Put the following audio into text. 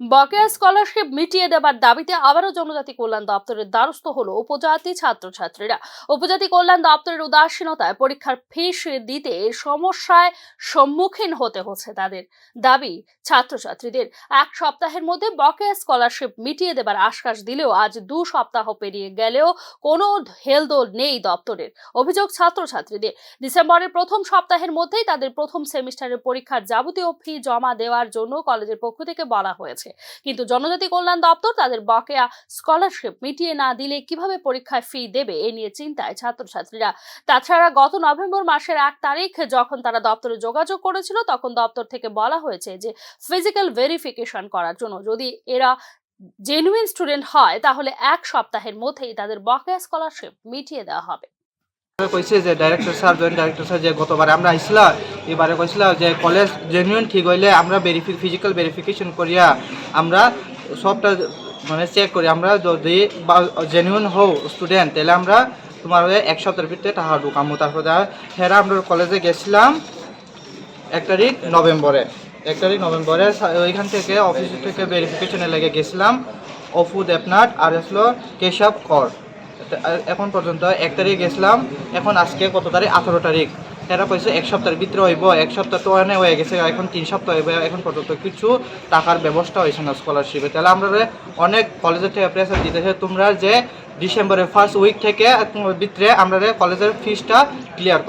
বকেয়া স্কলারশিপ মিটিয়ে দেবার দাবিতে আবারও জনজাতি কল্যাণ দপ্তরের দ্বারস্থ হলো উপজাতি ছাত্রছাত্রীরা। উপজাতি কল্যাণ দপ্তরের উদাসীনতায় পরীক্ষার ফিস দিতে সমস্যায় সম্মুখীন হতে হচ্ছে তাদের। দাবি, ছাত্রছাত্রীদের এক সপ্তাহের মধ্যে বকেয়া স্কলারশিপ মিটিয়ে দেবার আশ্বাস দিলেও আজ দু সপ্তাহ পেরিয়ে গেলেও কোনো হেলদোল নেই দপ্তরের। অভিযোগ, ছাত্রছাত্রীদের ডিসেম্বরের প্রথম সপ্তাহের মধ্যেই তাদের প্রথম সেমিস্টারের পরীক্ষার যাবতীয় ফি জমা দেওয়ার জন্য কলেজের পক্ষ থেকে বলা হয়েছে। কিন্তু জনজাতি কল্যাণ দপ্তর তাদের বকেয়া স্কলারশিপ মিটিয়ে না দিলে কীভাবে পরীক্ষায় ফি দেবে এ নিয়ে চিন্তায় ছাত্রছাত্রীরা। তাছাড়া গত নভেম্বর মাসের এক তারিখ যখন তারা দপ্তরে যোগাযোগ করেছিল, তখন দপ্তর থেকে বলা হয়েছে যে ফিজিক্যাল ভেরিফিকেশন করার জন্য যদি এরা জেনুইন স্টুডেন্ট হয়, তাহলে এক সপ্তাহের মধ্যেই তাদের বকেয়া স্কলারশিপ মিটিয়ে দেওয়া হবে। কইছে যে director sir joint director sir যে গতবার আমরা আইছিলাম, এবারে কইছিল যে কলেজ জেনুইন ঠিক হইলে আমরা ভেরিফি ফিজিক্যাল ভেরিফিকেশন করিয়া আমরা সবটা মানে চেক করি। আমরা যদি জেনুইন হও স্টুডেন্ট তাহলে আমরা তোমার এক সপ্তাহের ভিতরে টাকা ঢুকামো। তারপরে হেরা আমরা কলেজে গেছিলাম এক তারিখ নভেম্বরে। এক তারিখ নভেম্বরে ওইখান থেকে অফিস থেকে ভেরিফিকেশনে লেগে গেছিলাম। অফু দেবনাথ আর আসলো কেশব কর। এখন পর্যন্ত এক তারিখ গেছিলাম, এখন আজকে কত তারিখ? আঠারো তারিখ। তারা কইছে এক সপ্তাহের ভিতরে হইব, এক সপ্তাহ তো অনেক হয়ে গেছে, এখন তিন সপ্তাহ হইব, এখন পর্যন্ত কিছু টাকার ব্যবস্থা হয়েছে না স্কলারশিপে তাহলে আমরা অনেক কলেজের থেকে প্রেসার দিতেছে, তোমরা যে ডিসেম্বরের ফার্স্ট উইক থেকে ভিতরে আমরা কলেজের ফিজটা ক্লিয়ার